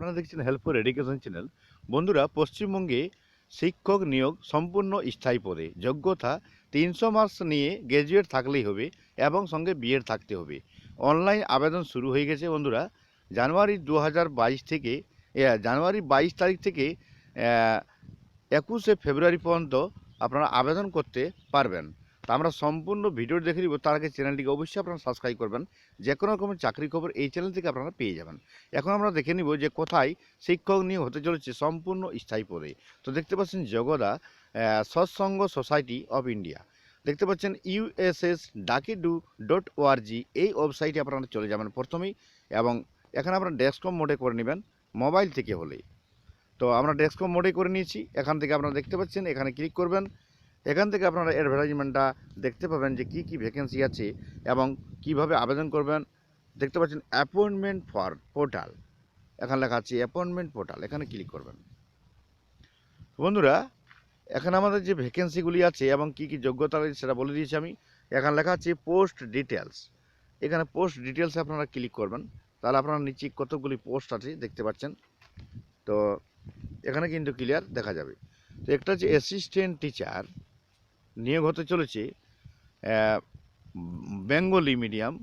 আপনারা দেখছেন help for education channel. বন্ধুরা, পশ্চিমবঙ্গে শিক্ষক নিয়োগ সম্পূর্ণ স্থায়ী পদে। যোগ্যতা তিনশো মার্কস নিয়ে গ্র্যাজুয়েট থাকলেই হবে এবং সঙ্গে বিএড থাকতে হবে। অনলাইন আবেদন শুরু হয়ে গেছে বন্ধুরা। জানুয়ারি দু থেকে জানুয়ারি বাইশ তারিখ থেকে একুশে ফেব্রুয়ারি পর্যন্ত আপনারা আবেদন করতে পারবেন। তা আমরা সম্পূর্ণ ভিডিও দেখে দিব তার আগে চ্যানেলটিকে অবশ্যই আপনারা সাবস্ক্রাইব করবেন। যে কোনো রকমের চাকরি খবর এই চ্যানেল থেকে আপনারা পেয়ে যাবেন। এখন আমরা দেখে নিব যে কোথায় শিক্ষক নিয়োগ হতে চলেছে সম্পূর্ণ স্থায়ী পদে। তো দেখতে পাচ্ছেন জগদা সৎসঙ্গ সোসাইটি অফ ইন্ডিয়া দেখতে পাচ্ছেন ইউএসএস ডাকি ডু ডট ওআরজি এই ওয়েবসাইটে আপনারা চলে যাবেন প্রথমেই এবং এখানে আপনারা ডেস্কটপ মোডে করে নেবেন মোবাইল থেকে হলে তো আমরা ডেস্কটপ মোডে করে নিয়েছি। এখান থেকে আপনারা দেখতে পাচ্ছেন এখানে ক্লিক করবেন। এখান থেকে আপনারা অ্যাডভার্টাইজমেন্টটা দেখতে পাবেন যে কি কি ভ্যাকেন্সি আছে এবং কীভাবে আবেদন করবেন। দেখতে পাচ্ছেন অ্যাপয়েন্টমেন্ট ফর পোর্টাল এখানে লেখা আছে অ্যাপয়েন্টমেন্ট পোর্টাল এখানে ক্লিক করবেন। বন্ধুরা, এখানে আমাদের যে ভ্যাকেন্সিগুলি আছে এবং কি কি যোগ্যতা রয়েছে সেটা বলে দিয়েছি আমি। এখানে লেখা আছে পোস্ট ডিটেলস এখানে পোস্ট ডিটেলসে আপনারা ক্লিক করবেন। তাহলে আপনারা নিচে কতগুলি পোস্ট আছে দেখতে পাচ্ছেন। তো এখানে কিন্তু ক্লিয়ার দেখা যাবে। তো একটা হচ্ছে অ্যাসিস্ট্যান্ট টিচার নিয়োগ হতে চলেছে বেঙ্গলি মিডিয়াম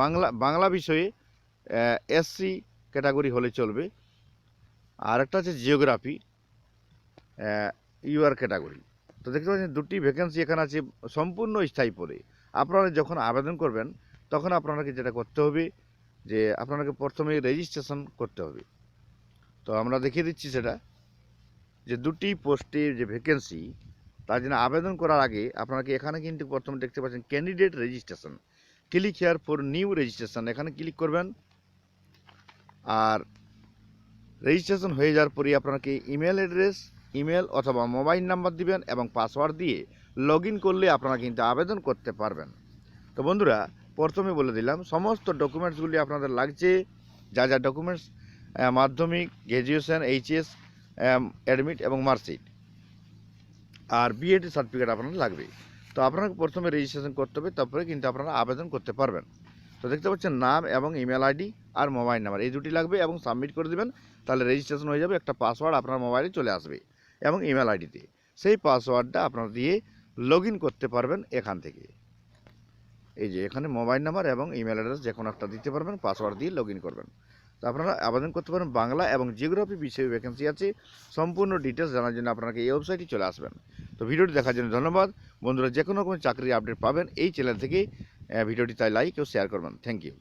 বাংলা বাংলা বিষয়ে এসসি ক্যাটাগরি হলে চলবে। আর একটা আছে জিওগ্রাফি ইউআর ক্যাটাগরি তো দেখতে পাচ্ছেন দুটি ভ্যাকেন্সি এখানে আছে সম্পূর্ণ স্থায়ী পদে। আপনারা যখন আবেদন করবেন, তখন আপনাকে যেটা করতে হবে, যে আপনাকে প্রথমে রেজিস্ট্রেশন করতে হবে। তো আমরা দেখিয়ে দিচ্ছি সেটা, যে দুটি পোস্টে যে ভ্যাকেন্সি তার জন্য আবেদন করার আগে আপনাকে এখানে কিন্তু প্রথমে দেখতে পাচ্ছেন candidate registration click here for new registration এখানে ক্লিক করবেন। আর রেজিস্ট্রেশন হয়ে যাওয়ার পরে আপনাকে ইমেল অ্যাড্রেস ইমেল অথবা মোবাইল নাম্বার দিবেন এবং পাসওয়ার্ড দিয়ে লগ করলে আপনারা কিন্তু আবেদন করতে পারবেন। তো বন্ধুরা, প্রথমে বলে দিলাম, সমস্ত ডকুমেন্টসগুলি আপনাদের লাগছে। যা যা documents Madhyamik graduation HS admit এবং মার্কশিট আর বিএড সার্টিফিকেট আপনার লাগবে তো আপনাকে প্রথমে রেজিস্ট্রেশন করতে হবে, তারপরে কিন্তু আপনারা আবেদন করতে পারবেন। তো দেখতে পাচ্ছেন নাম এবং ইমেল আইডি আর মোবাইল নাম্বার এই দুটি লাগবে এবং সাবমিট করে দেবেন, তাহলে রেজিস্ট্রেশন হয়ে যাবে, একটা পাসওয়ার্ড আপনার মোবাইলে চলে আসবে এবং ইমেল আইডিতে সেই পাসওয়ার্ডটা আপনারা দিয়ে লগ করতে পারবেন এখান থেকে। এই যে এখানে মোবাইল নাম্বার এবং ইমেল অ্যাড্রেস যে কোনো একটা দিতে পারবেন পাসওয়ার্ড দিয়ে লগ করবেন। তো আপনারা আবেদন করতে পারেন বাংলা এবং জিওগ্রাফি বিষয়ে ভ্যাকেন্সি আছে। সম্পূর্ণ ডিটেলস জানার জন্য আপনাকে এই ওয়েবসাইটে চলে আসবেন। তো ভিডিওটি দেখার জন্য ধন্যবাদ। বন্ধুরা যে কোনো রকম চাকরির আপডেট পাবেন এই চ্যানেল থেকে। ভিডিওটি তাই লাইক ও শেয়ার করবেন। Thank you